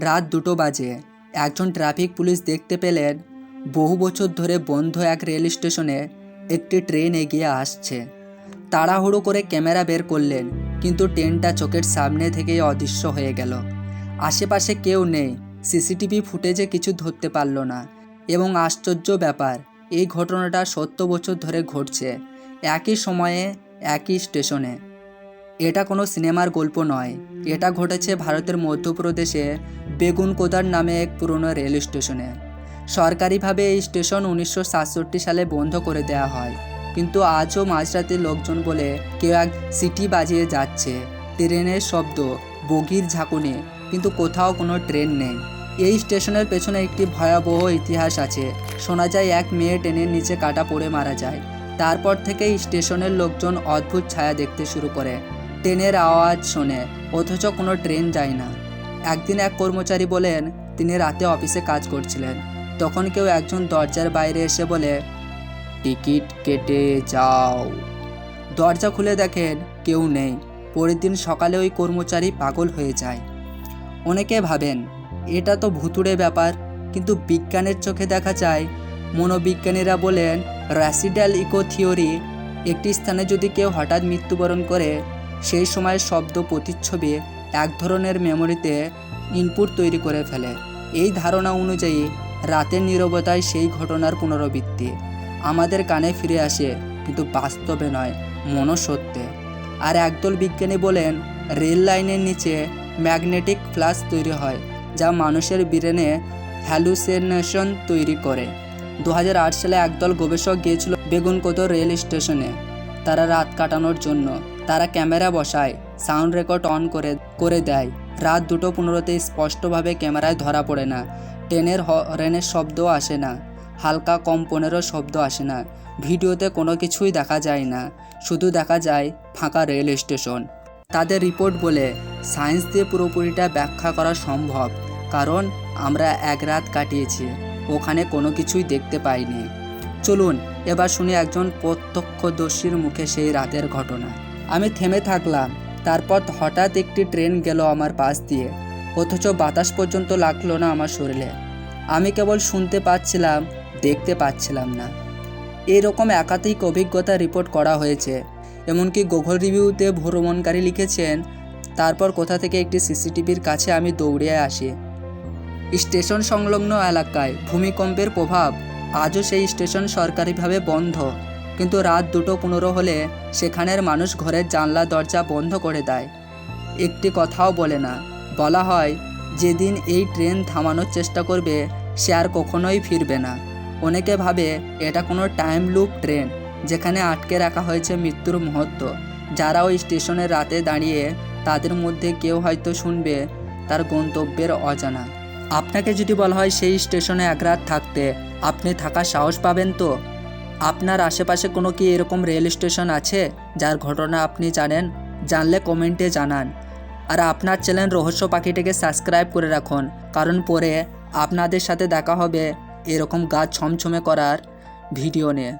রাত দুটো বাজে। একজন ট্রাফিক পুলিশ দেখতে পেলেন বহু বছর ধরে বন্ধ এক রেল স্টেশনে একটি ট্রেন এগিয়ে আসছে। তাড়াহুড়ো করে ক্যামেরা বের করলেন, কিন্তু ট্রেনটা চোখের সামনে থেকেই অদৃশ্য হয়ে গেল। আশেপাশে কেউ নেই, সিসিটিভি ফুটেজে কিছু ধরতে পারল না। এবং আশ্চর্য ব্যাপার, এই ঘটনাটা সত্তর বছর ধরে ঘটছে, একই সময়ে একই স্টেশনে। এটা কোনো সিনেমার গল্প নয়। এটা ঘটেছে ভারতের মধ্যপ্রদেশে বেগুনকোদার নামে এক পুরনো রেল স্টেশনে। সরকারিভাবে এই স্টেশন উনিশশো সাতষট্টি সালে বন্ধ করে দেওয়া হয়। কিন্তু আজও মাঝরাতে লোকজন বলে কেউ এক সিটি বাজিয়ে যাচ্ছে। ট্রেনের শব্দ, বগির ঝাঁকুনি, কিন্তু কোথাও কোনো ট্রেন নেই। এই স্টেশনের পেছনে একটি ভয়াবহ ইতিহাস আছে। শোনা যায়, এক মেয়ে ট্রেনের নিচে কাটা পড়ে মারা যায়। তারপর থেকেই স্টেশনের লোকজন অদ্ভুত ছায়া দেখতে শুরু করে। ট্রেনের আওয়াজ শোনে, অথচ কোনো ট্রেন যায় না। একদিন এক কর্মচারী বলেন, তিনি রাতে অফিসে কাজ করছিলেন। তখন কেউ একজন দরজার বাইরে এসে বলে, টিকিট কেটে যাও। দরজা খুলে দেখেন কেউ নেই। পরের দিন সকালে ওই কর্মচারী পাগল হয়ে যায়। অনেকে ভাবেন, এটা তো ভুতুড়ে ব্যাপার। কিন্তু বিজ্ঞানের চোখে দেখা যায়, মনোবিজ্ঞানীরা বলেন, র্যাসিডাল ইকো থিওরি, একটি স্থানে যদি কেউ হঠাৎ মৃত্যুবরণ করে, সেই সময় শব্দ প্রতিচ্ছবি এক ধরনের মেমোরিতে ইনপুট তৈরি করে ফেলে। এই ধারণা অনুযায়ী, রাতের নীরবতায় সেই ঘটনার পুনরাবৃত্তি। আমাদের কানে ফিরে আসে, কিন্তু বাস্তবে নয় মনসত্ত্বে আর একদল বিজ্ঞানী বলেন, রেল লাইনের নিচে ম্যাগনেটিক ফ্লাশ তৈরি হয়, যা মানুষের ব্রেনে হ্যালুসিনেশন তৈরি করে। দু হাজার আট সালে একদল গবেষক গিয়েছিল বেগুনকোদর রেল স্টেশনে। তারা রাত কাটানোর জন্য তারা ক্যামেরা বসায়, সাউন্ড রেকর্ড অন করে করে দেয়। রাত দুটো পনেরোতে স্পষ্টভাবে ক্যামেরায় ধরা পড়ে না। ট্রেনের হরেনের শব্দও আসে না। হালকা কম্পনেরও শব্দ আসে না। ভিডিওতে কোনো কিছুই দেখা যায় না। শুধু দেখা যায় ফাঁকা রেল স্টেশন। তাদের রিপোর্ট বলে, সায়েন্স দিয়ে পুরোপুরিটা ব্যাখ্যা করা সম্ভব, কারণ আমরা এক রাত কাটিয়েছি। ওখানে কোনো কিছুই দেখতে পাইনি। চলুন, এবার শুনি একজন প্রত্যক্ষদর্শীর মুখে সেই রাতের ঘটনা। আমি থেমে থাকলাম। তারপর হঠাৎ একটি ট্রেন গেল আমার পাশ দিয়ে। অথচ বাতাস পর্যন্ত লাগল না আমার শরীরে। আমি কেবল শুনতে পাচ্ছিলাম, দেখতে পাচ্ছিলাম না। এরকম একাধিক অভিজ্ঞতা রিপোর্ট করা হয়েছে। এমনকি গুগল রিভিউতে ভ্রমণকারী লিখেছেন, তারপর কোথা থেকে একটি সিসিটিভির কাছে আমি দৌড়ে আসি? স্টেশন সংলগ্ন এলাকায় ভূমিকম্পের প্রভাব আজও সেই স্টেশন সরকারিভাবে বন্ধ। কিন্তু রাত দুটো পনেরো হলে সেখানের মানুষ ঘরের জানলা, দরজা বন্ধ করে দেয়। একটি কথাও বলে না। বলা হয়, যেদিন এই ট্রেন থামানোর চেষ্টা করবে, সে আর কখনোই ফিরবে না। অনেকে ভাবে, এটা কোনো টাইম লুপ ট্রেন, যেখানে আটকে রাখা হয়েছে মৃত্যুর মুহূর্ত। যারা ওই স্টেশনের রাতে দাঁড়িয়ে তাদের মধ্যে কেউ হয়তো শুনবে, তার গন্তব্যের অজানা। আপনাকে যদি বলা হয় সেই স্টেশনে এক রাত থাকতে, আপনি থাকার সাহস পাবেন তো? আপনার আশেপাশে কোনো কি এরকম রেল স্টেশন আছে? যার ঘটনা আপনি জানেন, জানলে কমেন্টে জানান। আর আপনার চ্যানেল রহস্য পাখিটিকে সাবস্ক্রাইব করে রাখুন, কারণ পরে আপনাদের সাথে দেখা হবে এরকম গাছ ছমছমে করার ভিডিও নিয়ে।